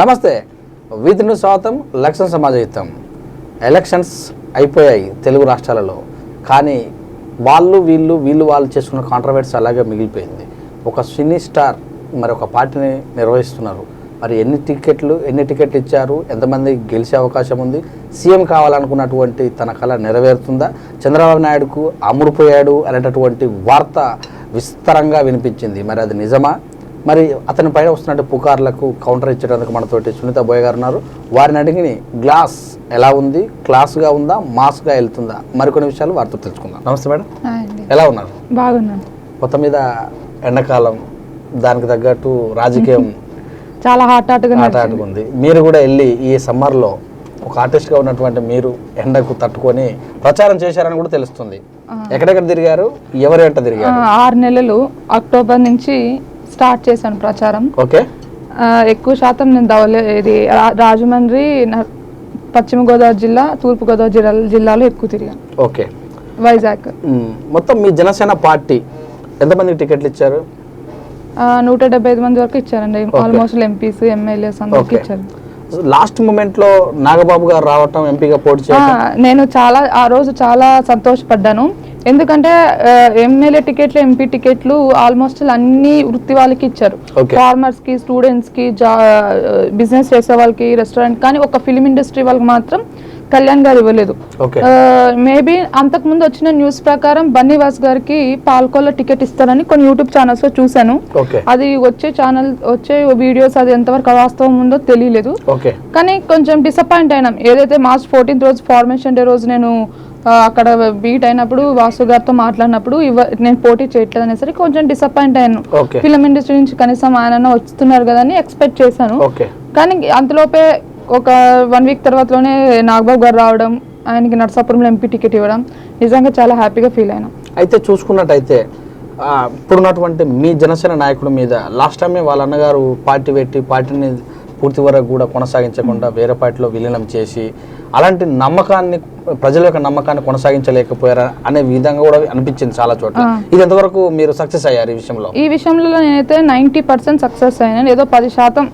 నమస్తే. వీధిని స్వాగతం. లక్ష్యం సమాజయుతం ఎలక్షన్స్ అయిపోయాయి తెలుగు రాష్ట్రాలలో. కానీ వాళ్ళు వీళ్ళు వీళ్ళు వాళ్ళు చేసుకున్న కాంట్రవర్సీ అలాగే మిగిలిపోయింది. ఒక సినీ స్టార్ మరి ఒక పార్టీని నిర్వహిస్తున్నారు. మరి ఎన్ని టికెట్లు ఎన్ని టికెట్లు ఇచ్చారు? ఎంతమంది గెలిచే అవకాశం ఉంది? సీఎం కావాలనుకున్నటువంటి తన కళ నెరవేరుతుందా? చంద్రబాబు నాయుడుకు అమ్ముడుపోయాడు అనేటటువంటి వార్త విస్తారంగా వినిపించింది. మరి అది నిజమా? మరి అతని పైన వస్తున్నట్టు పుకార్లకు కౌంటర్ ఇచ్చేందుకు మనతోటి సునీత బోయ్ గారు ఉన్నారు. వారిని అడిగి గ్లాస్ ఎలా ఉంది? క్లాస్గా ఉందా? మాస్గా వెళ్తుందా? మరికొన్ని విషయాలు వారితో తెలుసుకుందాం. నమస్తే మేడం. ఎలా ఉన్నారు? బాగున్నాను మొత్తం మీద ఎండాకాలం దానికి తగ్గట్టు రాజకీయం చాలా హాట్ హాట్గా ఆట ఆడుకుంది మీరు కూడా వెళ్ళి ఈ సమ్మర్లో ఒక ఆర్టిస్ట్గా ఉన్నటువంటి మీరు ఎండకు తట్టుకొని ప్రచారం చేశారని కూడా తెలుస్తుంది. ఎక్కడెక్కడ తిరిగారు? ఎవరు వెంట తిరిగారు? ఆరు నెలలు అక్టోబర్ నుంచి స్టార్ట్ చేశాను ప్రచారం. ఓకే. ఎక్కువ శాతం నేను దవలే ఇది రాజమండ్రి పశ్చిమ గోదావరి జిల్లా తూర్పు గోదావరి జిల్లా జిల్లాలో ఎక్కువ తిరిగాను. ఓకే. వైజాగ్. మొత్తం మీ జనసేన పార్టీ ఎంతమందికి టికెట్లు ఇచ్చారు? నూట డెబ్బై ఐదు మంది వరకు ఇచ్చారండి. ఆల్మోస్ట్ ఎంపీస్ ఎమ్మెల్యేస్ అందరికి ఇచ్చారు. లాస్ట్ మూమెంట్లో నాగబాబు గారు రావటం ఎంపీగా పోటీ నేను చాలా ఆ రోజు చాలా సంతోషపడ్డాను. ఎందుకంటే ఎమ్మెల్యే టికెట్లు ఎంపీ టికెట్లు ఆల్మోస్ట్ అన్ని వృత్తి వాళ్ళకి ఇచ్చారు. ఫార్మర్స్కి స్టూడెంట్స్కి బిజినెస్ చేసే వాళ్ళకి రెస్టారెంట్ కానీ ఒక ఫిలిం ఇండస్ట్రీ వాళ్ళకి మాత్రం కళ్యాణ్ గారు ఇవ్వలేదు. మేబీ అంతకుముందు వచ్చిన న్యూస్ ప్రకారం బన్నీవాస్ గారికి పాల్కోలో టికెట్ ఇస్తారని కొన్ని యూట్యూబ్ ఛానల్స్లో చూశాను. అది వచ్చే ఛానల్ వచ్చే వీడియోస్ అది ఎంతవరకు వాస్తవం ఉందో తెలియలేదు. కానీ కొంచెం డిసప్పాయింట్ అయినాం. ఏదైతే మార్చ్ ఫోర్టీన్త్ రోజు ఫార్మేషన్ డే రోజు నేను అక్కడ బీట్ అయినప్పుడు వాసు గారితో మాట్లాడినప్పుడు ఇవ నేను పోటీ చేయట్లేదు అనేసరికి కొంచెం డిసప్పాయింట్ అయ్యాను. ఫిలిం ఇండస్ట్రీ నుంచి కనీసం ఆయన వస్తున్నారు కదా అని ఎక్స్పెక్ట్ చేశాను. కానీ అంతలోపే ఒక వన్ వీక్ తర్వాతలోనే నాగబాబు గారు రావడం ఆయనకి నర్సాపురంలో ఎంపీ టికెట్ ఇవ్వడం నిజంగా చాలా హ్యాపీగా ఫీల్ అయినా. అయితే చూసుకున్నట్టయితే ఇప్పుడున్నటువంటి మీ జనసేన నాయకుడి మీద లాస్ట్ టైమే వాళ్ళ అన్నగారు పార్టీ పెట్టి పార్టీని పూర్తి వరకు కూడా కొనసాగించకుండా వేరే పార్టీలో విలీనం చేసి అలాంటి నమ్మకాన్ని ప్రజల యొక్క నమ్మకాన్ని కొనసాగించలేకపోయారా అనే విధంగా కూడా అనిపించింది చాలా చోట్ల. ఇది ఎంతవరకు మీరు సక్సెస్ అయ్యారు ఈ విషయంలో? ఈ విషయంలో నేనైతే నైంటీ పర్సెంట్ సక్సెస్ అయినాను. ఏదో పది శాతం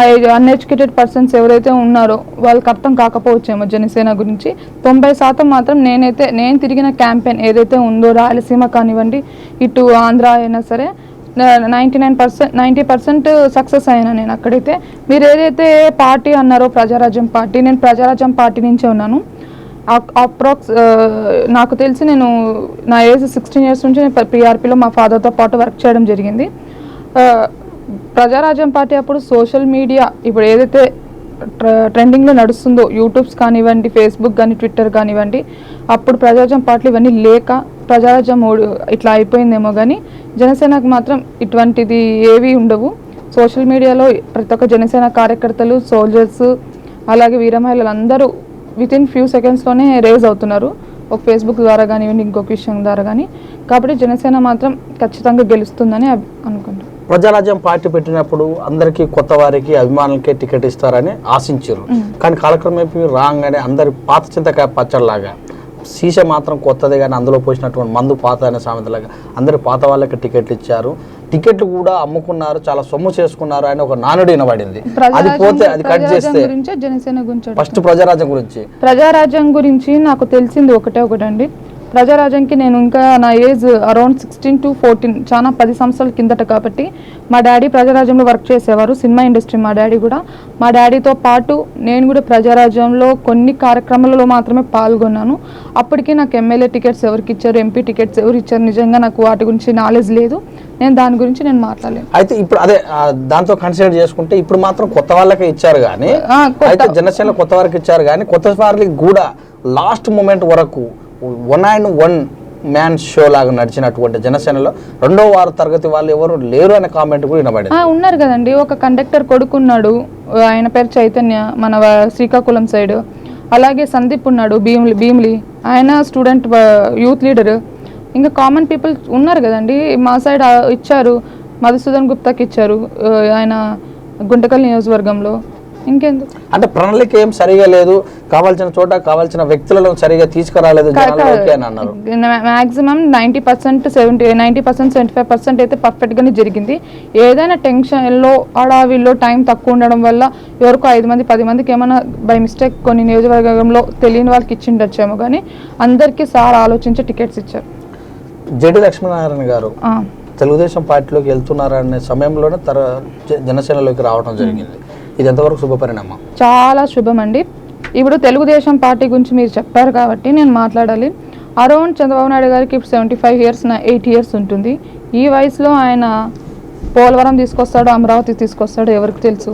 అన్ఎడ్యుకేటెడ్ పర్సన్స్ ఎవరైతే ఉన్నారో వాళ్ళకి అర్థం కాకపోవచ్చేమో జనసేన గురించి. తొంభై శాతం మాత్రం నేనైతే నేను తిరిగిన క్యాంపెయిన్ ఏదైతే ఉందో రాయలసీమ కానివ్వండి ఇటు ఆంధ్ర అయినా సరే ninety nine percent ninety percent success అయినా నేను అక్కడైతే. మీరు ఏదైతే పార్టీ అన్నారో ప్రజారాజ్యం పార్టీ నేను ప్రజారాజ్యం పార్టీ నుంచే ఉన్నాను. అప్రాక్స్ నాకు తెలిసి నేను నా ఏజ్ సిక్స్టీన్ ఇయర్స్ నుంచి నేను పిఆర్పిలో మా ఫాదర్తో పాటు వర్క్ చేయడం జరిగింది. ప్రజారాజ్యం పార్టీ అప్పుడు సోషల్ మీడియా ఇప్పుడు ఏదైతే ట్ర- ట్రెండింగ్లో నడుస్తుందో యూట్యూబ్స్ కానివ్వండి ఫేస్బుక్ కానీ ట్విట్టర్ కానివ్వండి అప్పుడు ప్రజారాజ్యం పార్టీలు ఇవన్నీ లేక ప్రజారాజ్యం ఓడి ఇట్లా అయిపోయిందేమో కానీ జనసేనకు మాత్రం ఇటువంటిది ఏవి ఉండవు. సోషల్ మీడియాలో ప్రతి ఒక్క జనసేన కార్యకర్తలు సోల్జర్స్ అలాగే వీర మహిళలు అందరూ విత్ ఇన్ ఫ్యూ సెకండ్స్లోనే రేజ్ అవుతున్నారు. ఒక ఫేస్బుక్ ద్వారా కానివ్వండి ఇంకొక విషయం ద్వారా కానీ కాబట్టి జనసేన మాత్రం ఖచ్చితంగా గెలుస్తుందని అనుకుంటున్నాను ప్రజారాజ్యం పార్టీ పెట్టినప్పుడు అందరికీ కొత్త వారికి అభిమానులకే టికెట్ ఇస్తారని ఆశించారు. కానీ కాలక్రమేపీ రాగానే అందరి పాత చింతకాయ పచ్చడిలాగా సీస మాత్రం కొత్తదే కానీ అందులో పోసినటువంటి మందు పాత అనే సామెతలాగా అందరి పాత వాళ్ళకి టికెట్లు ఇచ్చారు. టికెట్లు కూడా అమ్ముకున్నారు చాలా సొమ్ము చేసుకున్నారు అని ఒక నానుడి వినబడింది. అది పోతే అది కట్ చేస్తే జనసేన గురించి. ఫస్ట్ ప్రజారాజ్యం గురించి. ప్రజారాజ్యం గురించి నాకు తెలిసింది ఒకటే ఒకటండి. ప్రజారాజ్యంకి నేను ఇంకా నా age around sixteen to fourteen చాలా పది సంవత్సరాల కిందట కాబట్టి మా డాడీ ప్రజారాజ్యంలో వర్క్ చేసేవారు సినిమా ఇండస్ట్రీ మా డాడీ కూడా. మా డాడీతో పాటు నేను కూడా ప్రజారాజ్యంలో కొన్ని కార్యక్రమాలలో మాత్రమే పాల్గొన్నాను. అప్పటికి నాకు ఎమ్మెల్యే టికెట్స్ ఎవరికి ఇచ్చారు ఎంపీ టికెట్స్ ఎవరు ఇచ్చారు నిజంగా నాకు వాటి గురించి నాలెడ్జ్ లేదు. నేను దాని గురించి నేను మాట్లాడలేను అయితే ఇప్పుడు అదే దాంతో కన్సిడర్ చేసుకుంటే ఇప్పుడు మాత్రం కొత్త వాళ్ళకే ఇచ్చారు కానీ అయితే జనసేన కొత్త వారికి ఇచ్చారు కానీ కొత్త వారికి కూడా లాస్ట్ మూమెంట్ వరకు one and one man show లాగా నడిచినటువంటి జనసేనలో రెండో వారు తరగతి వాళ్ళు ఎవరు లేరు అనే కామెంట్ కూడా వినబడింది. ఉన్నారు కదండి. ఒక కండక్టర్ కొడుకున్నాడు. ఆయన పేరు చైతన్య మన శ్రీకాకుళం సైడ్. అలాగే సందీప్ ఉన్నాడు భీమ్లి భీమ్లి. ఆయన స్టూడెంట్ యూత్ లీడర్. ఇంకా కామన్ పీపుల్ ఉన్నారు కదండి. మా సైడ్ ఇచ్చారు. మధుసూదన్ గుప్తాకి ఇచ్చారు. ఆయన గుంటకల్ నియోజకవర్గంలో. ఇంకెందుకు? అంటే ప్రణాళిక ఏం సరిగా లేదు. కావాల్సిన చోట కావాల్సిన వ్యక్తులను సరిగా తీసుకురాలేదు అన్నారు. Maximum ninety percent seventy ninety percent seventy five percent అయితే పర్ఫెక్ట్గానే జరిగింది. ఏదైనా టెన్షన్లో అడావిల్లో టైం తక్కువ ఉండడం వల్ల ఎవరికో ఐదు మంది పది మందికి ఏమైనా బై మిస్టేక్ కొన్ని నియోజకవర్గంలో తెలియని వాళ్ళకి ఇచ్చిండొచ్చేమో కానీ అందరికీ సార్ ఆలోచించి టికెట్స్ ఇచ్చారు. జెడి లక్ష్మీనారాయణ గారు తెలుగుదేశం పార్టీలోకి వెళ్తున్నారనే సమయంలోనే తర జనసేనలోకి రావడం జరిగింది. ఇది ఎంతవరకు శుభపరిణామం చాలా శుభం అండి ఇప్పుడు తెలుగుదేశం పార్టీ గురించి మీరు చెప్పారు కాబట్టి నేను మాట్లాడాలి. అరౌండ్ చంద్రబాబు నాయుడు గారికి ఇప్పుడు seventy five years eight years ఉంటుంది. ఈ వయసులో ఆయన పోలవరం తీసుకొస్తాడు అమరావతి తీసుకొస్తాడు ఎవరికి తెలుసు?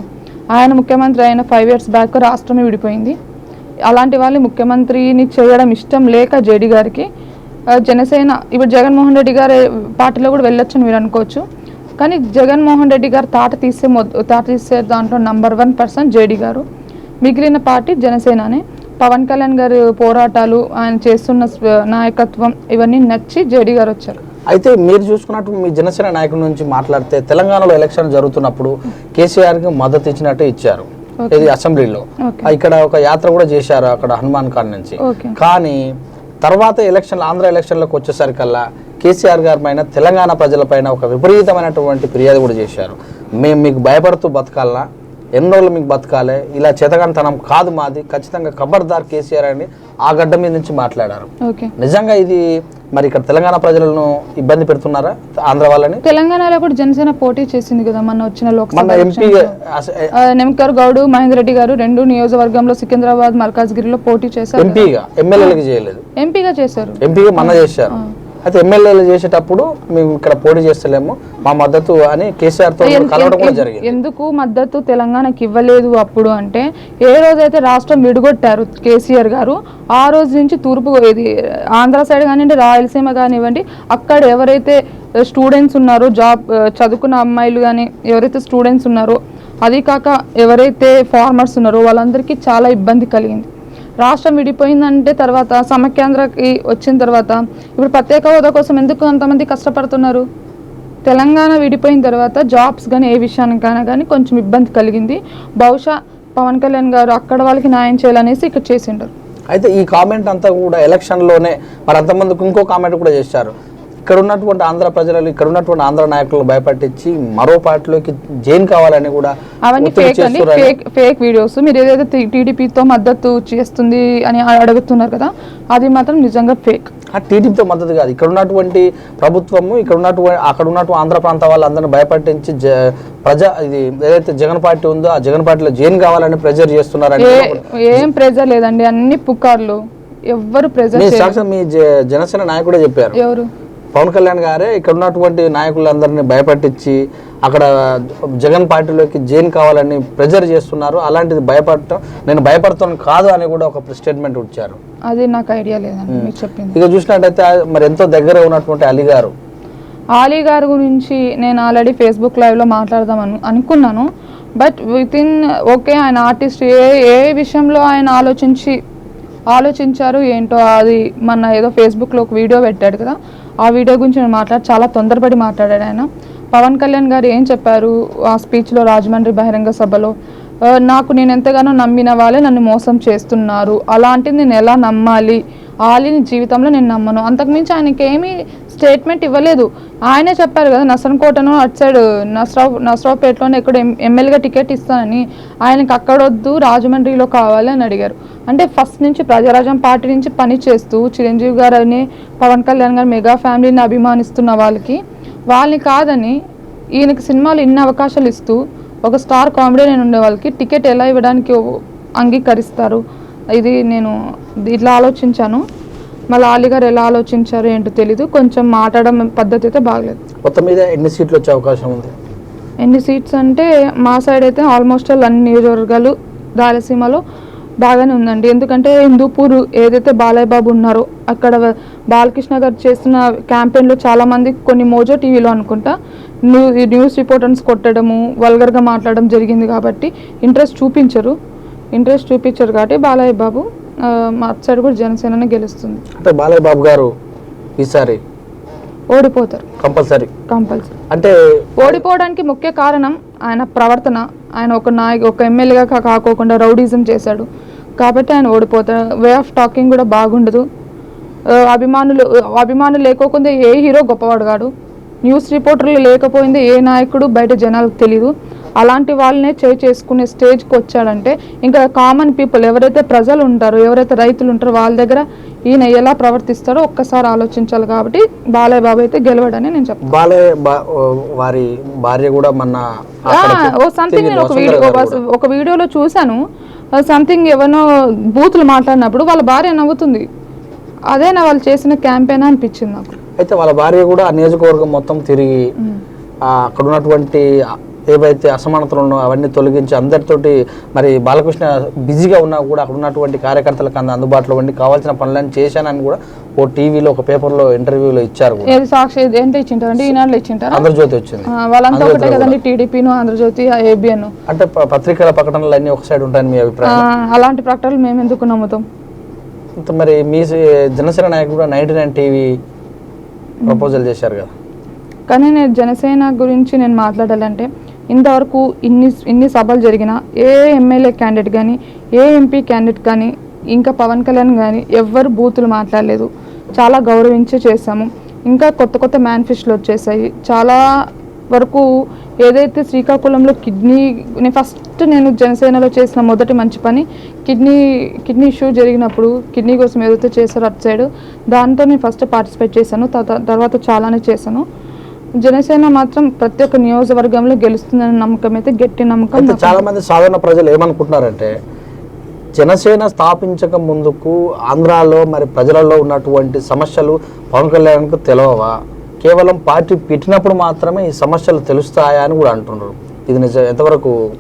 ఆయన ముఖ్యమంత్రి అయిన ఫైవ్ ఇయర్స్ బ్యాక్ రాష్ట్రమే విడిపోయింది. అలాంటి వాళ్ళు ముఖ్యమంత్రిని చేయడం ఇష్టం లేక జేడీ గారికి. జనసేన ఇప్పుడు జగన్మోహన్ రెడ్డి గారి పార్టీలో కూడా వెళ్ళొచ్చని మీరు అనుకోవచ్చు. కానీ జగన్మోహన్ రెడ్డి గారు తాట తీసే తాట తీసే దాంట్లో నంబర్ వన్ పర్సన్ జేడీ గారు. మిగిలిన పార్టీ జనసేననే. పవన్ కళ్యాణ్ గారి పోరాటాలు ఆయన చేస్తున్న నాయకత్వం ఇవన్నీ నచ్చి జేడీ గారు వచ్చారు. అయితే మీరు చూసుకున్నట్టు మీ జనసేన నాయకుడి నుంచి మాట్లాడితే తెలంగాణలో ఎలక్షన్ జరుగుతున్నప్పుడు కేసీఆర్కి మద్దతు ఇచ్చినట్టు ఇచ్చారు. ఇది అసెంబ్లీలో. ఇక్కడ ఒక యాత్ర కూడా చేశారు అక్కడ హనుమాన్ ఖాన్ నుంచి. కానీ తర్వాత ఎలక్షన్ ఆంధ్ర ఎలక్షన్లకు వచ్చేసరికల్లా కేసీఆర్ గారి పైన తెలంగాణ ప్రజలపైన ఒక విపరీతమైనటువంటి ఫిర్యాదు కూడా చేశారు. మేము మీకు భయపడుతూ బతకాలనా? ఎన్ని రోజులు మీకు బతకాలి? ఇలా చేతగానితనం కాదు మాది. ఖచ్చితంగా ఖబర్దార్ కేసీఆర్ అని ఆ గడ్డ మీద నుంచి మాట్లాడారు. నిజంగా ఇది మరి ఇక్కడ తెలంగాణ ప్రజలను ఇబ్బంది పెడుతున్నారా? ఆంధ్ర వాళ్ళని? తెలంగాణలో కూడా జనసేన పోటీ చేసింది కదా మొన్న వచ్చిన లోక్సభ మన ఎంపీ ఆ, నెమ్కర్ గౌడ్ మహేందర్ రెడ్డి గారు రెండు నియోజకవర్గంలో సికింద్రాబాద్ మల్కాజ్గిరిలో పోటీ చేశారు ఎంపీగా ఎమ్మెల్యేలకు చేయలేదు. ఎంపీగా చేశారు. ఎంపీగా మన చేశారు. అయితే ఎమ్మెల్యేలు చేసేటప్పుడు మేము ఇక్కడ పోటీ చేస్తలేము. మా మద్దతు అని కేసీఆర్తో ఎన్- కలవడం కూడా జరిగింది. ఎందుకు మద్దతు తెలంగాణకి ఇవ్వలేదు అప్పుడు అంటే ఏ రోజైతే రాష్ట్రం విడగొట్టారు కేసీఆర్ గారు ఆ రోజు నుంచి తూర్పు ఇది ఆంధ్ర సైడ్ కానివ్వండి రాయలసీమ కానివ్వండి అక్కడ ఎవరైతే స్టూడెంట్స్ ఉన్నారో జాబ్ చదువుకున్న అమ్మాయిలు కానీ ఎవరైతే స్టూడెంట్స్ ఉన్నారో అది కాక ఎవరైతే ఫార్మర్స్ ఉన్నారో వాళ్ళందరికీ చాలా ఇబ్బంది కలిగింది. రాష్ట్రం విడిపోయిందంటే తర్వాత సమకేంద్రకి వచ్చిన తర్వాత ఇప్పుడు ప్రత్యేక హోదా కోసం ఎందుకు అంతమంది కష్టపడుతున్నారు? తెలంగాణ విడిపోయిన తర్వాత జాబ్స్ కానీ ఏ విషయానికైనా కానీ కొంచెం ఇబ్బంది కలిగింది. బహుశా పవన్ కళ్యాణ్ గారు అక్కడ వాళ్ళకి న్యాయం చేయాలనేసి ఇక్కడ చేసిండరు. అయితే ఈ కామెంట్ అంతా కూడా ఎలక్షన్లోనే మరి అంతమందికి ఇంకో కామెంట్ కూడా చేశారు. ఇక్కడ ఉన్నటువంటి ఆంధ్ర ప్రజలు ఇక్కడ ఉన్నటువంటి ఆంధ్ర నాయకులను భయపట్టించి మరో పార్టీలోకి జైన్ కావాలని కూడా అవన్నీ ఫేక్ అండి ఫేక్ ఫేక్ వీడియోస్ మీరు ఏదైతే టీడీపీతో మద్దతు చేస్తుంది అని అడుగుతున్నారు కదా అది మాత్రం నిజంగా ఫేక్ ఆ టీడీపీతో మద్దతు కాదు. ఇక్కడ ఉన్నటువంటి ప్రభుత్వము ఇక్కడ ఉన్నటువంటి అక్కడ ఉన్నటువంటి ఆంధ్ర ప్రాంత వాళ్ళందరినీ భయపట్టించి ప్రజా ఇది ఏదైతే జగన్ పార్టీ ఉందో ఆ జగన్ పార్టీలో జైన్ కావాలని ప్రెజర్ చేస్తున్నారని ఏ ప్రెజర్ లేదండి. అన్ని పుకార్లు. ఎవ్వరు ప్రెజర్ మీ జనసేన నాయకుడే చెప్పారు. ఎవరు? పవన్ కళ్యాణ్ గారే ఇక్కడ ఉన్నటువంటి నాయకులందరినీ భయపట్టించి అక్కడ జగన్ పార్టీలోకి జైన్ కావాలని ప్రెజర్ చేస్తున్నారు. అలాంటిది భయపడటం నేను భయపడతాను కాదు అని కూడా ఒక స్టేట్మెంట్ ఇచ్చారు అది నాకు ఐడియా లేదండి మీరు చెప్పింది. ఇక చూసినట్టయితే మరి ఎంతో దగ్గర ఉన్నటువంటి అలీ గారు? ఆలీ గారి గురించి నేను ఆల్రెడీ ఫేస్బుక్ లైవ్లో మాట్లాడదాం అను అనుకున్నాను. బట్ విత్ ఇన్ ఓకే ఆయన ఆర్టిస్ట్ ఏ ఏ విషయంలో ఆయన ఆలోచించి ఆలోచించారు ఏంటో అది మన ఏదో ఫేస్బుక్లో ఒక వీడియో పెట్టాడు కదా. ఆ వీడియో గురించి నేను మాట్లాడి చాలా తొందరపడి మాట్లాడాడు ఆయన. పవన్ కళ్యాణ్ గారు ఏం చెప్పారు ఆ స్పీచ్లో రాజమండ్రి బహిరంగ సభలో? నాకు నేను ఎంతగానో నమ్మిన వాళ్ళే నన్ను మోసం చేస్తున్నారు. అలాంటిది నేను ఎలా నమ్మాలి? ఆలీని జీవితంలో నేను నమ్మను. అంతకుమించి ఆయనకి ఏమీ స్టేట్మెంట్ ఇవ్వలేదు. ఆయనే చెప్పారు కదా నసరంకోటను అటు సైడ్ నసరావు నసరావుపేటలోనే ఎక్కడ ఎమ్మెల్యేగా టికెట్ ఇస్తానని. ఆయనకి అక్కడొద్దు రాజమండ్రిలో కావాలి అని అడిగారు. అంటే ఫస్ట్ నుంచి ప్రజారాజ్యం పార్టీ నుంచి పని చేస్తూ చిరంజీవి గారు అని పవన్ కళ్యాణ్ గారు మెగా ఫ్యామిలీని అభిమానిస్తున్న వాళ్ళకి వాళ్ళని కాదని ఈయనకి సినిమాలు ఇన్ని అవకాశాలు ఇస్తూ ఒక స్టార్ కామెడీ నేను ఉండే వాళ్ళకి టికెట్ ఎలా ఇవ్వడానికి అంగీకరిస్తారు? ఇది నేను ఇట్లా ఆలోచించాను. మళ్ళీ ఆలీ గారు ఎలా ఆలోచించారు ఏంటో తెలీదు. కొంచెం మాట్లాడడం పద్ధతి అయితే బాగలేదు. మొత్తం మీద ఎన్ని సీట్లు వచ్చే అవకాశం ఉంది? ఎన్ని సీట్స్ అంటే మా సైడ్ అయితే ఆల్మోస్ట్ ఆల్ అన్ని నియోజకవర్గాలు రాయలసీమలో బాగానే ఉందండి. ఎందుకంటే హిందూపూర్ ఏదైతే బాలయ్య బాబు ఉన్నారో అక్కడ బాలకృష్ణ గారు చేస్తున్న క్యాంపెయిన్లో చాలామంది కొన్ని మోజో టీవీలో అనుకుంటా న్యూస్ రిపోర్టర్స్ కొట్టడము వల్గర్గా మాట్లాడడం జరిగింది కాబట్టి ఇంట్రెస్ట్ చూపించరు. ఇంట్రెస్ట్ చూపించరు కాబట్టి బాలయ్య బాబు మా సైడ్ కూడా జనసేననే గెలుస్తుంది. అంటే బాలయ్య బాబు గారు ఈసారి ఓడిపోతారు. కంపల్సరీ. కంపల్సరీ. అంటే ఓడిపోవడానికి ముఖ్య కారణం ఆయన ప్రవర్తన ఆయన ఒక నాయకు ఒక ఎమ్మెల్యేగా కాకోకుండా రౌడీజం చేశాడు. కాబట్టి ఆయన ఓడిపోతాడు వే ఆఫ్ టాకింగ్ కూడా బాగుండదు. అభిమానులు అభిమానులు లేకోకుండా ఏ హీరో గొప్పవాడు కాడు. న్యూస్ రిపోర్టర్లు లేకపోయింది ఏ నాయకుడు బయట జనాలకు తెలియదు అలాంటి వాళ్ళనే చేయి చేసుకునే స్టేజ్కి వచ్చాడంటే ఇంకా కామన్ పీపుల్ ఎవరైతే ప్రజలు ఉంటారో ఎవరైతే రైతులు ఉంటారో వాళ్ళ దగ్గర ఈయన ఎలా ప్రవర్తిస్తాడో ఒక్కసారి ఆలోచించాలి కాబట్టి బాలయ్య బాబు అయితే గెలవడని నేను చెప్తాను. బాలే బా- ఓ వారి భార్య కూడా అక్కడికి ఓ సంథింగ్ నేను ఒక వీడియో ఒక వీడియోలో చూశాను. సంథింగ్ ఎవరినో బూతులు మాట్లాడినప్పుడు వాళ్ళ భార్య నవ్వుతుంది. అదేనా వాళ్ళు చేసిన క్యాంపెయిన్ అనిపించింది నాకు. అయితే వాళ్ళ భార్య కూడా ఆ నియోజకవర్గం మొత్తం తిరిగి అక్కడ ఉన్నటువంటి ఏవైతే అసమానతలు ఉన్నాయో అవన్నీ తొలగించి అందరితోటి మరి బాలకృష్ణ బిజీగా ఉన్నా కూడా అక్కడ ఉన్నటువంటి కార్యకర్తలకు అంద అందుబాటులో ఉండి కావాల్సిన పనులన్నీ చేశానని కూడా ఓ టీవీలో ఒక పేపర్లో ఇంటర్వ్యూలో ఇచ్చారు సాక్షి ఈనాడులో ఇచ్చింటారా? ఆంధ్రజ్యోతి వచ్చింది. ఆ, వాళ్ళంతా ఒకటే కదండి టీడీపీను ఆంధ్రజ్యోతి ఏబిఎన్ అంటే పత్రికల ప్రకటనలు అన్నీ ఒక సైడ్ ఉంటాయని మీ అభిప్రాయం? అలాంటి ప్రకటనలు మేము ఎందుకు నమ్ముతాం? మరి మీ జనసేన నాయకుడు కూడా నైన్టీ నైన్ టీవీ ప్రపోజల్ చేశారు కదా. కానీ నేను జనసేన గురించి నేను మాట్లాడాలంటే ఇంతవరకు ఇన్ని ఇన్ని సభలు జరిగినా ఏ ఎమ్మెల్యే క్యాండిడేట్ కానీ ఏ ఎంపీ క్యాండిడేట్ కానీ ఇంకా పవన్ కళ్యాణ్ కానీ ఎవ్వరు బూతులు మాట్లాడలేదు. చాలా గౌరవించి చేశాము. ఇంకా కొత్త కొత్త మేనిఫెస్టోలు వచ్చేసాయి. చాలా వరకు ఏదైతే శ్రీకాకుళంలో కిడ్నీ నేను ఫస్ట్ నేను జనసేనలో చేసిన మొదటి మంచి పని కిడ్నీ కిడ్నీ ఇష్యూ జరిగినప్పుడు కిడ్నీ కోసం ఏదైతే చేశారో అటు సైడ్ దాంతో నేను ఫస్ట్ పార్టిసిపేట్ చేశాను తర్వాత చాలానే చేశాను. జనసేన మాత్రం ప్రతి ఒక్క నియోజకవర్గంలో గెలుస్తుందనే నమ్మకం అయితే గట్టి నమ్మకం చాలా మంది సాధారణ ప్రజలు ఏమనుకుంటున్నారంటే జనసేన స్థాపించక ముందుకు ఆంధ్రాలో మరి ప్రజలలో ఉన్నటువంటి సమస్యలు పవన్ కళ్యాణ్కు తెలవవా? కేవలం పార్టీ పెట్టినప్పుడు మాత్రమే ఈ సమస్యలు తెలుస్తాయా అని కూడా అంటున్నారు. ఇది నిజం. ఎంతవరకు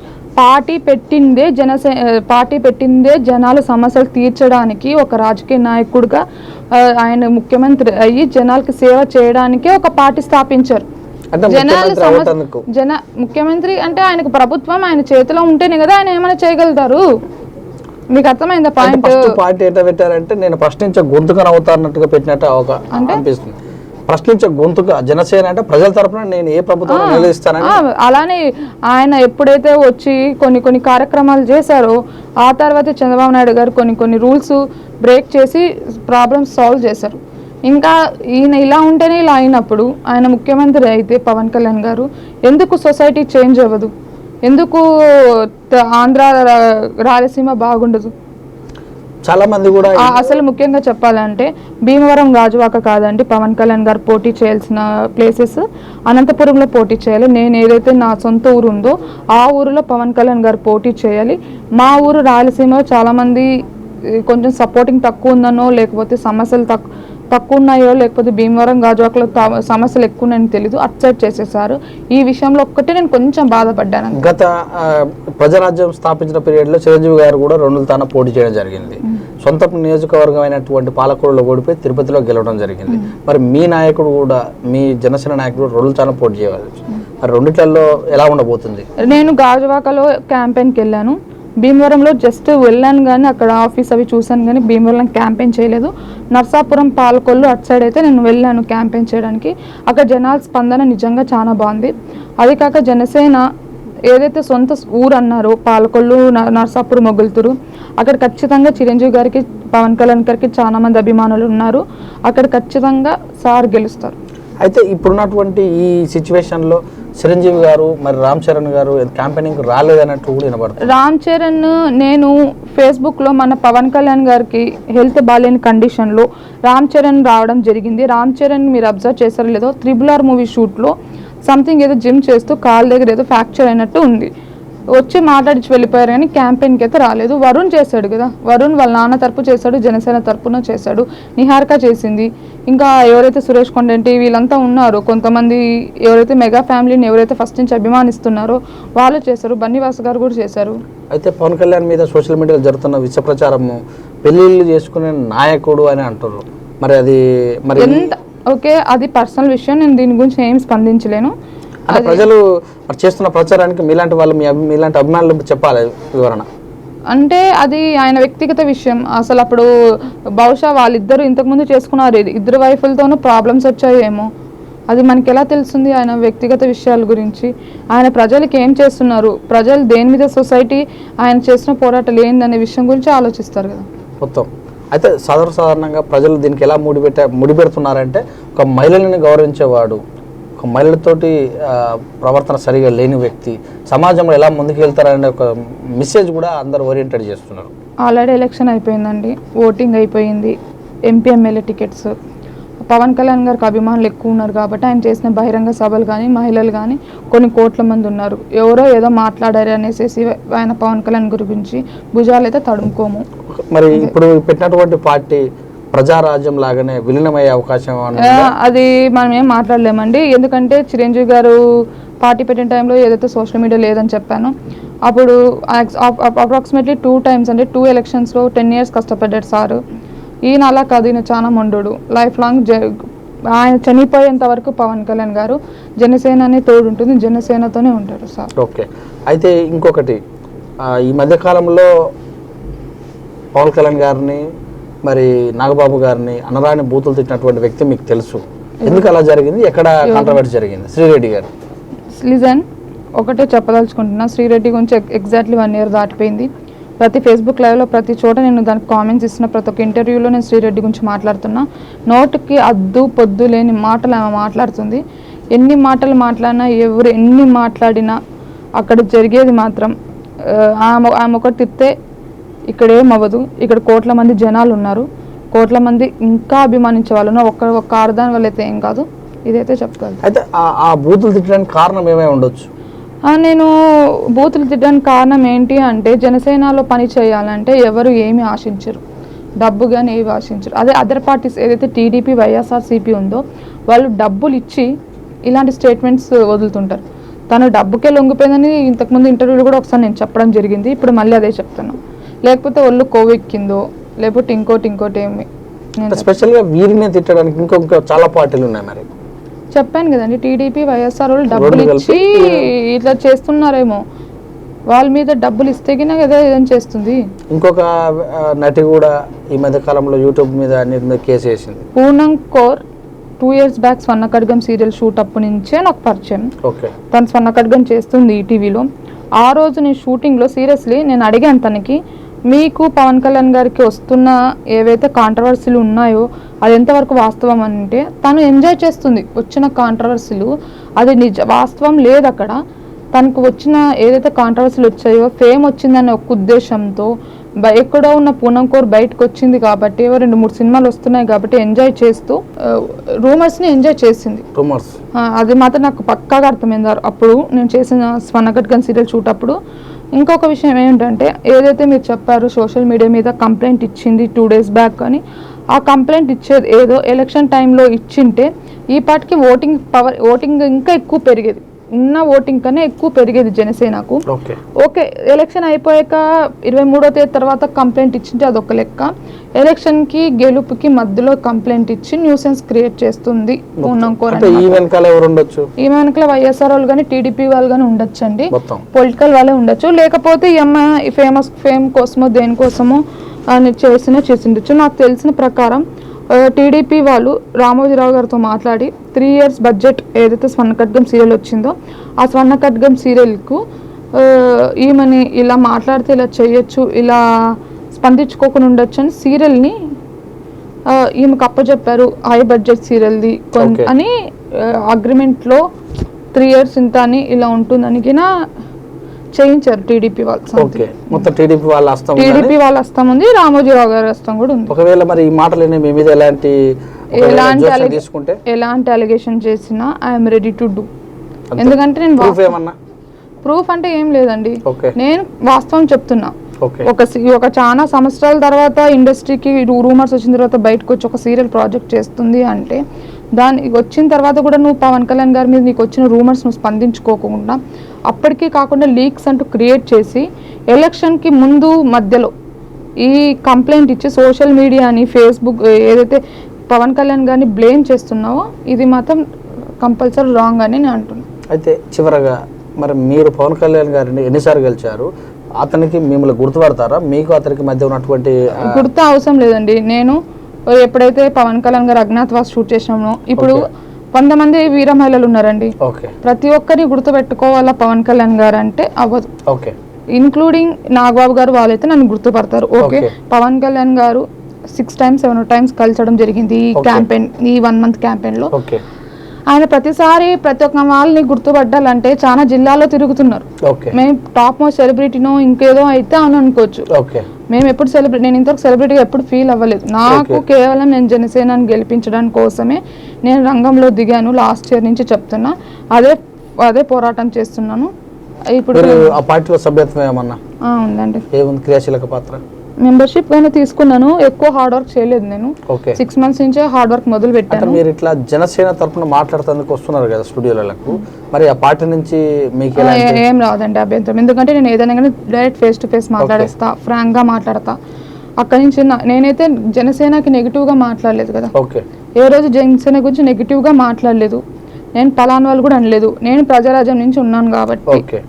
పార్టీ పెట్టిందే జనసే పార్టీ పెట్టిందే జనాల సమస్యలు తీర్చడానికి ఒక రాజకీయ నాయకుడిగా ఆయన ముఖ్యమంత్రి అయ్యి జనాలకి సేవ చేయడానికే ఒక పార్టీ స్థాపించారు. జనాల సమస్య జన ముఖ్యమంత్రి అంటే ఆయనకు ప్రభుత్వం ఆయన చేతిలో ఉంటేనే కదా ఆయన ఏమైనా చేయగలుగుతారు. మీకు అర్థమైందా పాయింట్? ఫస్ట్ పార్టీ ఎట్లా పెట్టారంటే నేను ప్రశ్నించే గొంతుగా అవుతారన్నట్టుగా పెట్టినట్టు అనిపిస్తుంది. ప్రశ్నించే గొంతుగా జనసేన అంటే ప్రజల తరపున నేను ఏ ప్రభుత్వం నిలదీస్తానని ఆ, అలానే ఆయన ఎప్పుడైతే వచ్చి కొన్ని కొన్ని కార్యక్రమాలు చేశారో ఆ తర్వాత చంద్రబాబు నాయుడు గారు కొన్ని కొన్ని రూల్స్ బ్రేక్ చేసి ప్రాబ్లమ్స్ సాల్వ్ చేశారు. ఇంకా ఈయన ఇలా ఉంటేనే ఇలా అయినప్పుడు ఆయన ముఖ్యమంత్రి అయితే పవన్ కళ్యాణ్ గారు ఎందుకు సొసైటీ చేంజ్ అవ్వదు? ఎందుకు ఆంధ్ర రాయలసీమ బాగుండదు? చాలా మంది కూడా అసలు ముఖ్యంగా చెప్పాలంటే భీమవరం గాజువాక కాదండి. పవన్ కళ్యాణ్ గారు పోటీ చేయాల్సిన ప్లేసెస్ అనంతపురంలో పోటీ చేయాలి. నేను ఏదైతే నా సొంత ఊరు ఉందో ఆ ఊరిలో పవన్ కళ్యాణ్ గారు పోటీ చేయాలి. మా ఊరు రాయలసీమలో చాలామంది కొంచెం సపోర్టింగ్ తక్కువ ఉందనో లేకపోతే సమస్యలు తక్కువ తక్కువ ఉన్నాయో లేకపోతే భీమవరం గాజువాకలో సమస్యలు ఎక్కువ ఉన్నాయని తెలీదు అట్ సైడ్ చేసేసారు ఈ విషయంలో ఒక్కటే నేను కొంచెం బాధపడ్డాను. గత ప్రజారాజ్యం స్థాపించిన పీరియడ్లో చిరంజీవి గారు కూడా రెండు తాన పోటీ చేయడం జరిగింది. సొంత నియోజకవర్గం అయినటువంటి పాలకొల్లులో ఓడిపోయి తిరుపతిలో గెలవడం జరిగింది. మరి మీ నాయకుడు కూడా మీ జనసేన నాయకుడు రెండు తాన పోటీ చేయవచ్చు మరి రెండిట్లలో ఎలా ఉండబోతుంది? నేను గాజువాకలో క్యాంపెయిన్కి వెళ్ళాను. భీమవరంలో జస్ట్ వెళ్ళాను కానీ అక్కడ ఆఫీస్ అవి చూశాను కానీ భీమవరం క్యాంపెయిన్ చేయలేదు. నర్సాపురం పాలకొల్లు అటు సైడ్ అయితే నేను వెళ్ళాను క్యాంపెయిన్ చేయడానికి. అక్కడ జనాల స్పందన నిజంగా చాలా బాగుంది. అది కాక జనసేన ఏదైతే సొంత ఊరు అన్నారో పాలకొల్లు న- నర్సాపురం మొగులుతురు అక్కడ ఖచ్చితంగా చిరంజీవి గారికి పవన్ కళ్యాణ్ గారికి చాలా మంది అభిమానులు ఉన్నారు. అక్కడ ఖచ్చితంగా సార్ గెలుస్తారు. అయితే ఇప్పుడున్నటువంటి ఈ సిచ్యువేషన్లో చిరంజీవి గారు మరి రామ్ చరణ్ గారు క్యాంపెయినింగ్ రాలేదన్నట్టు కూడా వినబడుతుంది. రామ్ చరణ్ నేను ఫేస్బుక్లో మన పవన్ కళ్యాణ్ గారికి హెల్త్ బాగాలేని కండిషన్లో రామ్ చరణ్ రావడం జరిగింది. రామ్ చరణ్ మీరు అబ్జర్వ్ చేశారో లేదో త్రిబుల్ ఆర్ మూవీ షూట్లో సంథింగ్ ఏదో జిమ్ చేస్తూ కాల్ దగ్గర ఏదో ఫ్రాక్చర్ అయినట్టు ఉంది. వచ్చి మాట్లాడించి వెళ్ళిపోయారు కానీ క్యాంపెయిన్కి అయితే రాలేదు. వరుణ్ చేశాడు కదా. వరుణ్ వాళ్ళ నాన్న తరపు చేశాడు జనసేన తరపున చేశాడు. నిహారిక చేసింది. ఇంకా ఎవరైతే సురేష్ కొండెంటి వీళ్ళంతా ఉన్నారు కొంతమంది ఎవరైతే మెగా ఫ్యామిలీని ఎవరైతే ఫస్ట్ నుంచి అభిమానిస్తున్నారో వాళ్ళు చేశారు. బన్నీవాస్ గారు కూడా చేశారు. అయితే పవన్ కళ్యాణ్ మీద సోషల్ మీడియాలో జరుగుతున్న విష ప్రచారము పెళ్ళిళ్ళు చేసుకునే నాయకుడు అని అంటారు మరి అది మరి ఎంత ఓకే అది పర్సనల్ విషయం. నేను దీని గురించి ఏం స్పందించలేను. అంటే ప్రజలు చేస్తున్న ప్రచారానికి మీలాంటి వాళ్ళు మీ మీలాంటి అభిమానులు చెప్పాలి వివరణ? అంటే అది ఆయన వ్యక్తిగత విషయం. అసలు అప్పుడు బహుశా వాళ్ళిద్దరు ఇంతకుముందు చేసుకున్నారు. ఇది- ఇద్దరు వైఫులతోనూ ప్రాబ్లమ్స్ వచ్చాయేమో. అది మనకి ఎలా తెలుస్తుంది ఆయన వ్యక్తిగత విషయాల గురించి? ఆయన ప్రజలకి ఏం చేస్తున్నారు? ప్రజలు దేని మీద సొసైటీ ఆయన చేసిన పోరాటాలు ఏందనే విషయం గురించి ఆలోచిస్తారు కదా. మొత్తం. అయితే సాధారణ సాధారణంగా ప్రజలు దీనికి ఎలా ముడిపెట్ట ముడిపెడుతున్నారంటే ఒక మహిళని గౌరవించేవాడు. ఒక మహిళతోటి ప్రవర్తన సరిగా లేని వ్యక్తి సమాజంలో ఎలా ముందుకు వెళ్తారనే ఒక మెసేజ్ కూడా అందరు ఓరియంటెడ్ చేస్తున్నారు. ఆల్రెడీ ఎలక్షన్ అయిపోయిందండి. ఓటింగ్ అయిపోయింది. MP MLA tickets. Pawan Kalyan గారికి అభిమానులు ఎక్కువ ఉన్నారు కాబట్టి ఆయన చేసిన బహిరంగ సభలు కానీ మహిళలు కానీ కొన్ని కోట్ల మంది ఉన్నారు. ఎవరో ఏదో మాట్లాడారు అనేసి ఆయన పవన్ కళ్యాణ్ గురించి భుజాలు అయితే తడుముకోము. మరి ఇప్పుడు పెట్టినటువంటి పార్టీ ప్రజారాజ్యం లాగానే విలీనమయ్యే అవకాశం? అది మనం ఏం మాట్లాడలేమండి. ఎందుకంటే చిరంజీవి గారు పార్టీ పెట్టిన టైంలో ఏదైతే సోషల్ మీడియా లేదని చెప్పాను అప్పుడు అప్రాక్సిమేట్లీ టూ టైమ్స్ అంటే టూ ఎలక్షన్స్లో టెన్ ఇయర్స్ కష్టపడ్డాడు సారు. ఈయన అలా కాదు ఈయన చాలా మొండు లైఫ్ లాంగ్ జ ఆయన చనిపోయేంత వరకు పవన్ కళ్యాణ్ గారు జనసేననే తోడు ఉంటుంది జనసేనతోనే ఉంటారు సార్. ఓకే. అయితే ఇంకొకటి ఈ మధ్య కాలంలో పవన్ కళ్యాణ్ గారిని మరి నాగబాబు గారిని అనరాని బూతులు తిట్టినటువంటి వ్యక్తి మీకు తెలుసు. ఎందుకు అలా జరిగింది? ఎక్కడ కాంట్రవర్సీ జరిగింది? శ్రీరెడ్డి గారు. లిజన్ ఒకటే చెప్పదలుచుకుంటున్నా శ్రీరెడ్డి గురించి ఎగ్జాక్ట్లీ వన్ ఇయర్ దాటిపోయింది. ప్రతి ఫేస్బుక్ లైవ్లో ప్రతి చోట నేను దానికి కామెంట్స్ ఇస్తున్న ప్రతి ఒక్క ఇంటర్వ్యూలో నేను శ్రీరెడ్డి గురించి మాట్లాడుతున్నా. నోటికి అద్దు పొద్దు లేని మాటలు ఆమె మాట్లాడుతుంది. ఎన్ని మాటలు మాట్లాడినా ఎవరు ఎన్ని మాట్లాడినా అక్కడ జరిగేది మాత్రం ఆమె ఆమె ఒకటి తిప్పితే ఇక్కడ ఏం అవ్వదు ఇక్కడ కోట్ల మంది జనాలు ఉన్నారు. కోట్ల మంది ఇంకా అభిమానించే వాళ్ళు ఉన్నారు. ఒక్క ఒక్క ఆడదాని వల్ల అయితే ఏం కాదు. ఇదైతే చెప్పగలను. అయితే ఆ- బూతులు తిట్టడానికి కారణం ఏమై ఉండొచ్చు? నేను బూతులు తిట్టడానికి కారణం ఏంటి అంటే జనసేనలో పని చేయాలంటే ఎవరు ఏమి ఆశించరు. డబ్బు కానీ ఏవి ఆశించరు. అదే అదర్ పార్టీస్ ఏదైతే టీడీపీ వైఎస్ఆర్సీపీ ఉందో వాళ్ళు డబ్బులు ఇచ్చి ఇలాంటి స్టేట్మెంట్స్ వదులుతుంటారు. తను డబ్బుకే లొంగిపోయిందని ఇంతకుముందు ఇంటర్వ్యూలో కూడా ఒకసారి నేను చెప్పడం జరిగింది. ఇప్పుడు మళ్ళీ అదే చెప్తాను లేకపోతే ఒళ్ళు కొవ్వెక్కిందో లేకపోతే ఇంకోటి ఇంకోటి ఏమి? స్పెషల్గా వీరిని తిట్టడానికి ఇంకో ఇంకో చాలా పార్టీలు ఉన్నాయి మరి. చెప్పాను కదండి టీడీపీ వైఎస్ఆర్ వాళ్ళు డబ్బులు ఇచ్చి ఇట్లా చేస్తున్నారేమో. వాళ్ళ మీద డబ్బులు ఇస్తే గిన కదా ఏదైనా చేస్తుంది? ఇంకొక నటి కూడా ఈ మధ్య కాలంలో యూట్యూబ్ మీద అన్నిటి మీద కేసు వేసింది. Poonam Kaur two years back Swarna Khadgam serial shoot అప్పటి నుంచే నాకు పరిచయం. ఓకే. తను స్వర్ణ ఖడ్గం చేస్తుంది ఈటీవీలో ఆ రోజు నేను షూటింగ్లో సీరియస్లీ నేను అడిగాను తనకి మీకు పవన్ కళ్యాణ్ గారికి వస్తున్న ఏవైతే కాంట్రవర్సీలు ఉన్నాయో అది ఎంతవరకు వాస్తవం అంటే తను ఎంజాయ్ చేస్తుంది వచ్చిన కాంట్రవర్సీలు అది నిజ వాస్తవం లేదు అక్కడ. తనకు వచ్చిన ఏదైతే కాంట్రవర్సీలు వచ్చాయో ఫేమ్ వచ్చిందనే ఒక ఉద్దేశంతో ఎక్కడో ఉన్న పూనం కోర్ బయటకు వచ్చింది కాబట్టి రెండు మూడు సినిమాలు వస్తున్నాయి కాబట్టి ఎంజాయ్ చేస్తూ రూమర్స్ని ఎంజాయ్ చేసింది. రూమర్స్ అది మాత్రం నాకు పక్కాగా అర్థమైంది. అప్పుడు నేను చేసిన స్వర్ణగడ్గన్ సీరియల్ షూట్ అప్పుడు ఇంకొక విషయం ఏంటంటే ఏదైతే మీరు చెప్పారో సోషల్ మీడియా మీద కంప్లైంట్ ఇచ్చింది టూ డేస్ బ్యాక్ అని ఆ కంప్లైంట్ ఇచ్చేది ఏదో ఎలక్షన్ టైంలో ఇచ్చింటే ఈ పాటికి ఓటింగ్ పవర్ ఓటింగ్ ఇంకా ఎక్కువ పెరిగేది. ఉన్న ఓటింగ్ కన్నా ఎక్కువ పెరిగేది జనసేనకు ఓకే. ఓకే ఎలక్షన్ అయిపోయాక ఇరవై మూడో తేదీ తర్వాత కంప్లైంట్ ఇచ్చింటే అదొక లెక్క. ఎలక్షన్కి గెలుపుకి మధ్యలో కంప్లైంట్ ఇచ్చి న్యూసెన్స్ క్రియేట్ చేస్తుంది ఈ వెనకాల ఉండొచ్చు? వైఎస్ఆర్ వాళ్ళు కానీ టీడీపీ వాళ్ళు కానీ ఉండొచ్చండి. మొత్తం. పొలిటికల్ వాళ్ళే ఉండొచ్చు. లేకపోతే ఈ అమ్మాయి ఫేమస్ ఫేమ్ కోసమో దేనికోసమో అని చేసిన చేసిండొచ్చు. నాకు తెలిసిన ప్రకారం టీడీపీ వాళ్ళు రామోజీరావు గారితో మాట్లాడి త్రీ ఇయర్స్ బడ్జెట్ ఏదైతే స్వర్ణ ఖడ్గం సీరియల్ వచ్చిందో ఆ స్వర్ణ ఖడ్గం సీరియల్కు ఈమెని ఇలా మాట్లాడితే ఇలా చేయొచ్చు ఇలా స్పందించుకోకుండా ఉండొచ్చు అని సీరియల్ని ఈమెకు అప్పచెప్పారు హై బడ్జెట్ సీరియల్ది. అని అగ్రిమెంట్లో త్రీ ఇయర్స్ ఇంత అని ఇలా ఉంటుందని చేయించారు టీడీపీ వాళ్ళు ఓకే. మొత్తం టీడీపీ వాళ్ళ హస్తం టీడీపీ వాళ్ళ హస్తం ఉంది రామోజీరావు గారి హస్తం కూడా ఉంది. ఒకవేళ మరి ఈ మాటలు మీ మీద ఎలాంటి ఎలాంటి తీసుకుంటే? ఎలాంటి అలిగేషన్ చేసినా ఐఎమ్ రెడీ టు డూ. ఎందుకంటే నేను ప్రూఫ్ ఏమన్నా? ప్రూఫ్ అంటే ఏం లేదండి. నేను వాస్తవం చెప్తున్నా. ఒక ఒక చాలా సంవత్సరాల తర్వాత ఇండస్ట్రీకి రూమర్స్ వచ్చిన తర్వాత బయటకు వచ్చి ఒక సీరియల్ ప్రాజెక్ట్ చేస్తుంది అంటే దాని వచ్చిన తర్వాత కూడా నువ్వు పవన్ కళ్యాణ్ గారి మీద నీకు వచ్చిన రూమర్స్ నువ్వు స్పందించుకోకుండా అప్పటికీ కాకుండా లీక్స్ అంటూ క్రియేట్ చేసి ఎలక్షన్కి ముందు మధ్యలో ఈ కంప్లైంట్ ఇచ్చి సోషల్ మీడియాని ఫేస్బుక్ ఏదైతే పవన్ కళ్యాణ్ గారిని బ్లేమ్ చేస్తున్నావో ఇది మాత్రం కంపల్సరీ రాంగ్ అని నేను అంటున్నాను అయితే చివరగా మరి మీరు పవన్ కళ్యాణ్ గారిని ఎన్నిసార్లు గెలిచారు? అతనికి మిమ్మల్ని గుర్తుపడతారా? మీకు అతనికి మధ్య ఉన్నటువంటి గుర్తు అవసరం లేదండి. నేను ఎప్పుడైతే పవన్ కళ్యాణ్ గారు అజ్ఞాతవాస్ షూట్ చేసినామో ఇప్పుడు వంద మంది వీర మహిళలు ఉన్నారండి. ప్రతి ఒక్కరిని గుర్తుపెట్టుకోవాలా పవన్ కళ్యాణ్ గారు అంటే అవ్వదు. ఓకే. ఇన్క్లూడింగ్ నాగబాబు గారు వాళ్ళైతే నన్ను గుర్తుపడతారు. Okay. Pawan Kalyan garu six times seven times కలిసడం జరిగింది ఈ. క్యాంపెయిన్ ఈ వన్ మంత్ క్యాంపెయిన్లో ఓకే. ఆయన ప్రతిసారి ప్రతి ఒక్క వాళ్ళని గుర్తుపట్టాలంటే చాలా జిల్లాల్లో తిరుగుతున్నారు. మేము టాప్ మోస్ట్ సెలబ్రిటీనో ఇంకేదో అయితే అని అనుకోవచ్చు. ఓకే. మేము ఎప్పుడు సెలబ్రిటీ నేను ఇంతవరకు సెలబ్రిటీగా ఎప్పుడు ఫీల్ అవ్వలేదు. నాకు. కేవలం నేను జనసేనని గెలిపించడానికి కోసమే నేను రంగంలో దిగాను లాస్ట్ ఇయర్ నుంచి చెప్తున్నా. అదే అదే పోరాటం చేస్తున్నాను. ఇప్పుడు ఆ పార్టీలో సభ్యత్వం ఏమన్నా? ఉందండి. ఏముంది క్రియాశీలక పాత్ర? మెంబర్షిప్ గానే తీసుకున్నాను. ఎక్కువ హార్డ్ వర్క్ చేయలేదు నేను. సిక్స్ మంత్స్ నుంచే హార్డ్ వర్క్ మొదలు పెట్టాను మీరు ఇట్లా జనసేన తరపున మాట్లాడుతందుకు వస్తున్నారు కదా స్టూడియోలకు మరి ఆ పార్టీ నుంచి మీకు ఏ- రాదండి అభ్యంతరం. ఎందుకంటే నేను ఏదైనా కానీ డైరెక్ట్ ఫేస్ టు ఫేస్ మాట్లాడేస్తా. ఫ్రాంక్గా మాట్లాడతా. అక్కడి నుంచి నేనైతే జనసేనకి నెగిటివ్గా మాట్లాడలేదు కదా. ఓకే ఏ రోజు జనసేన గురించి నెగిటివ్గా మాట్లాడలేదు. నేను పలానా వాళ్ళు కూడా అనలేదు. నేను ప్రజారాజ్యం నుంచి ఉన్నాను కాబట్టి. ఓకే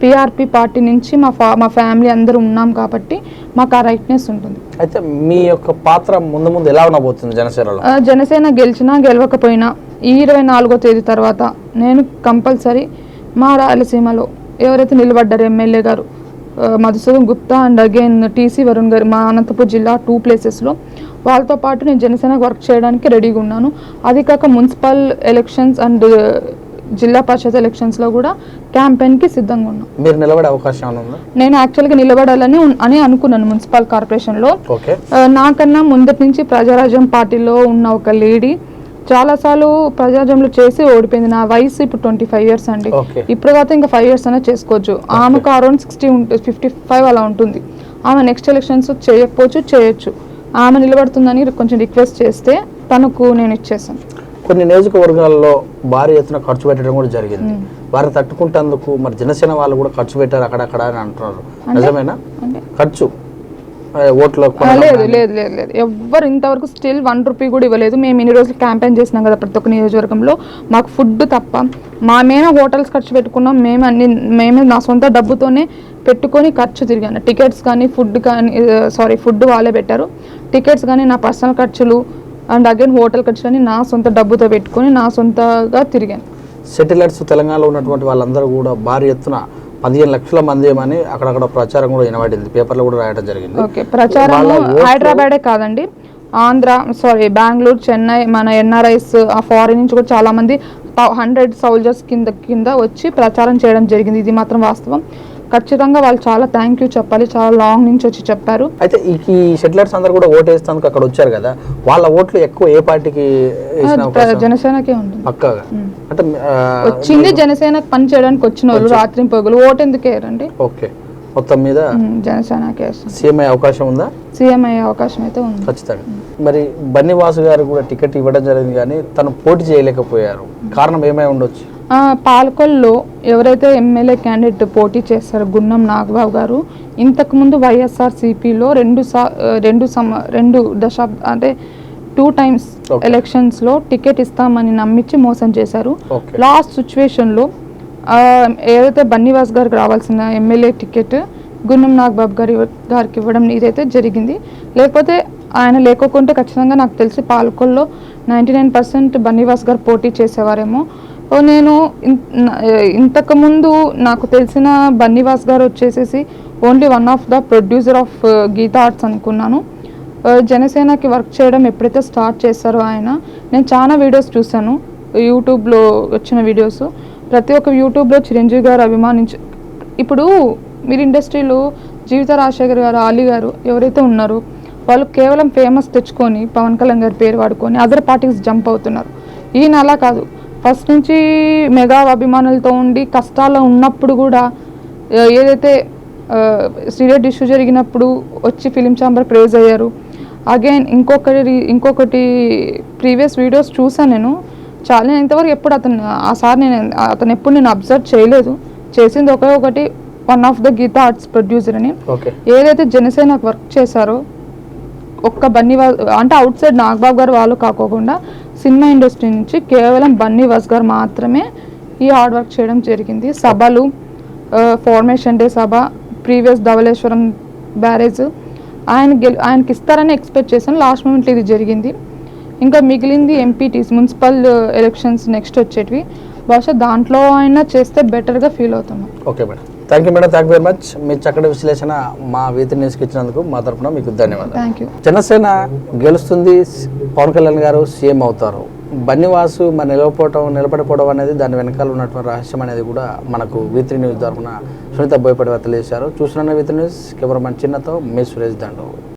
పిఆర్పి పార్టీ నుంచి మా ఫా మా ఫ్యామిలీ అందరూ ఉన్నాం కాబట్టి మాకు ఆ రైట్నెస్ ఉంటుంది. అయితే మీ యొక్క పాత్ర ముందు ముందు ఎలా ఉండబోతుంది జనసేనలో? జనసేన గెలిచినా గెలవకపోయినా ఈ ఇరవై నాలుగో తేదీ తర్వాత నేను కంపల్సరీ మా రాయలసీమలో ఎవరైతే నిలబడ్డారో ఎమ్మెల్యే గారు Madhusudan Gupta and again TC Varun గారు మా అనంతపూర్ జిల్లా టూ ప్లేసెస్లో వాళ్ళతో పాటు నేను జనసేన వర్క్ చేయడానికి రెడీగా ఉన్నాను. అది కాక మున్సిపల్ ఎలక్షన్స్ అండ్ జిల్లా పరిషత్ ఎలక్షన్స్లో కూడా క్యాంపెయిన్కి సిద్ధంగా ఉన్నాను మీరు నిలబడే అవకాశం నేను యాక్చువల్గా నిలబడాలని అని అనుకున్నాను మున్సిపల్ కార్పొరేషన్లో నాకన్నా ముందటి నుంచి ప్రజారాజ్యం పార్టీలో ఉన్న ఒక లేడీ చాలాసార్లు ప్రజారాజ్యంలో చేసి ఓడిపోయింది. నా వయసు ఇప్పుడు ట్వంటీ ఫైవ్ ఇయర్స్ అండి ఇప్పుడు కాకపోతే ఇంకా ఫైవ్ ఇయర్స్ అయినా చేసుకోవచ్చు. ఆమెకు అరౌండ్ సిక్స్టీ ఉంటుంది ఫిఫ్టీ ఫైవ్ అలా ఉంటుంది. ఆమె నెక్స్ట్ ఎలక్షన్స్ చేయకపోవచ్చు చేయొచ్చు. ఆమె నిలబడుతుందని కొంచెం రిక్వెస్ట్ చేస్తే తనకు నేను ఇచ్చేసాను కొన్ని నియోజకవర్గాల్లో భారీ ఎత్తున ఖర్చు పెట్టడం కూడా జరిగింది. వారిని తట్టుకుంటేందుకు మరి జనసేన వాళ్ళు కూడా ఖర్చు పెట్టారు అక్కడక్కడ అని అంటున్నారు. నిజమేనా? ఖర్చు. లేదు. లేదు లేదు లేదు. ఎవ్వరు ఇంతవరకు స్టిల్ వన్ రూపీ కూడా ఇవ్వలేదు. మేము ఇన్ని రోజులు క్యాంపెయిన్ చేసినాం కదా ప్రతి ఒక్క నియోజకవర్గంలో. మాకు ఫుడ్ తప్ప మా మేమే హోటల్స్ ఖర్చు పెట్టుకున్నాం. మేము అన్ని మేమే నా సొంత డబ్బుతోనే పెట్టుకొని ఖర్చు తిరిగాను టికెట్స్ కానీ ఫుడ్ కానీ సారీ ఫుడ్ వాళ్ళే పెట్టారు. టికెట్స్ కానీ నా పర్సనల్ ఖర్చులు అండ్ అగైన్ హోటల్ ఖర్చులు అని నా సొంత డబ్బుతో పెట్టుకొని నా సొంతగా తిరిగాను. సెటిలర్స్ తెలంగాణలో ఉన్నటువంటి వాళ్ళందరూ కూడా భారీ ఎత్తున పదిహేను లక్షల మంది ఏమని అక్కడక్కడ ప్రచారం కూడా వినబడింది. పేపర్లో కూడా రాయడం జరిగింది. ఓకే ప్రచారం హైదరాబాదే కాదండి. ఆంధ్ర సారీ బెంగళూరు చెన్నై మన ఎన్ఆర్ఐస్ ఆ ఫారిన్ నుంచి కూడా చాలా మంది హండ్రెడ్ సోల్జర్స్ కింద కింద వచ్చి ప్రచారం చేయడం జరిగింది. ఇది మాత్రం వాస్తవం. ఖచ్చితంగా వాళ్ళు చాలా థ్యాంక్ యూ చెప్పాలి. చాలా లాంగ్ నుంచి వచ్చి చెప్పారు. అయితే ఈ సెటిలర్స్ అందరూ కూడా ఓటు వేస్తానికి అక్కడ వచ్చారు కదా. వాళ్ళ ఓట్లు ఎక్కువ ఏ పార్టీకి జనసేనకే ఉంటుంది. పక్కాగా? అంటే వచ్చింది జనసేనకు పని చేయడానికి వచ్చిన వాళ్ళు రాత్రి పగులు ఓటు ఎందుకు వేయరండి? ఓకే. మొత్తం మీద జనసేనకే సీఎం అయ్యే అవకాశం ఉందా? సీఎం అయ్యే అవకాశం అయితే ఉంది. ఖచ్చితంగా. మరి బన్నీవాసు గారు కూడా టికెట్ ఇవ్వడం జరిగింది కానీ తను పోటీ చేయలేకపోయారు. కారణం ఏమై ఉండొచ్చు? పాలకొల్లో ఎవరైతే ఎమ్మెల్యే క్యాండిడేట్ పోటీ చేస్తారో గున్నం నాగబాబు గారు ఇంతకుముందు వైఎస్ఆర్ సిపిలో రెండు సా రెండు సమ రెండు దశాబ్ అంటే టూ టైమ్స్. ఎలక్షన్స్లో టికెట్ ఇస్తామని నమ్మించి మోసం చేశారు. లాస్ట్ సిచ్యువేషన్లో ఏదైతే బన్నీవాస్ గారికి రావాల్సిన ఎమ్మెల్యే టికెట్ గున్నం నాగబాబు గారి గారికి ఇవ్వడం ఇదైతే జరిగింది. లేకపోతే ఆయన లేకోకుంటే ఖచ్చితంగా నాకు తెలిసి పాలకొల్లో ninety nine percent Bunny Vas garu పోటీ చేసేవారేమో. నేను ఇంతకుముందు నాకు తెలిసిన బన్నీవాస్ గారు వచ్చేసేసి only one of the producer of Geetha Arts అనుకున్నాను. జనసేనకి వర్క్ చేయడం ఎప్పుడైతే స్టార్ట్ చేశారో ఆయన నేను చాలా వీడియోస్ చూశాను. యూట్యూబ్లో వచ్చిన వీడియోస్. ప్రతి ఒక్క యూట్యూబ్లో చిరంజీవి గారు అభిమానించ ఇప్పుడు మీరు ఇండస్ట్రీలో జీవిత రాజశేఖర్ గారు ఆలీ గారు ఎవరైతే ఉన్నారో వాళ్ళు కేవలం ఫేమస్ తెచ్చుకొని పవన్ కళ్యాణ్ గారి పేరు వాడుకొని అదర్ పార్టీస్ జంప్ అవుతున్నారు. ఈయన అలా కాదు. ఫస్ట్ నుంచి మెగా అభిమానులతో ఉండి కష్టాల్లో ఉన్నప్పుడు కూడా ఏదైతే సీరియట్ ఇష్యూ జరిగినప్పుడు వచ్చి ఫిలిం ఛాంబర్ ప్రేజ్ అయ్యారు. అగైన్ ఇంకొకటి ఇంకొకటి ప్రీవియస్ వీడియోస్ చూసాను నేను. చాలా నేను ఇంతవరకు ఎప్పుడు అతను ఆ సార్ నేను అతను ఎప్పుడు నేను అబ్జర్వ్ చేయలేదు. చేసింది ఒకే ఒకటి one of the Geetha Arts producer అని. ఓకే ఏదైతే జనసేనకు వర్క్ చేశారో ఒక్క బన్నీ అంటే అవుట్ సైడ్ నాగబాబు గారు వాళ్ళు కాకోకుండా సినిమా ఇండస్ట్రీ నుంచి కేవలం బన్నీ వాస్ గారు మాత్రమే ఈ హార్డ్ వర్క్ చేయడం జరిగింది. సభలు ఫార్మేషన్ డే సభ ప్రీవియస్ ధవళేశ్వరం బ్యారేజ్ ఆయన గెలు ఆయనకి ఇస్తారని ఎక్స్పెక్ట్ చేశాను. లాస్ట్ మూమెంట్లో ఇది జరిగింది. ఇంకా మిగిలింది ఎంపీటీస్ మున్సిపల్ ఎలక్షన్స్ నెక్స్ట్ వచ్చేటివి. బహుశా దాంట్లో అయినా చేస్తే బెటర్గా ఫీల్ అవుతున్నాం okay madam thank you madam thank you very much మీ చక్కటి విశ్లేషణ మా వీతి న్యూస్కి ఇచ్చినందుకు మా తరపున మీకు ధన్యవాదాలు. జనసేన గెలుస్తుంది. పవన్ కళ్యాణ్ గారు సీఎం అవుతారు. బన్నివాసు మరి నిలబడిపోవడం నిలబడిపోవడం అనేది దాని వెనకాల ఉన్నటువంటి రహస్యం అనేది కూడా మనకు వీత్రి న్యూస్ తరఫున సునీత బోయపడి తెలియజేశారు. చూసిన వీత్రి న్యూస్ కెమెరామెన్ చిన్నతో మీ సురేష్ దండు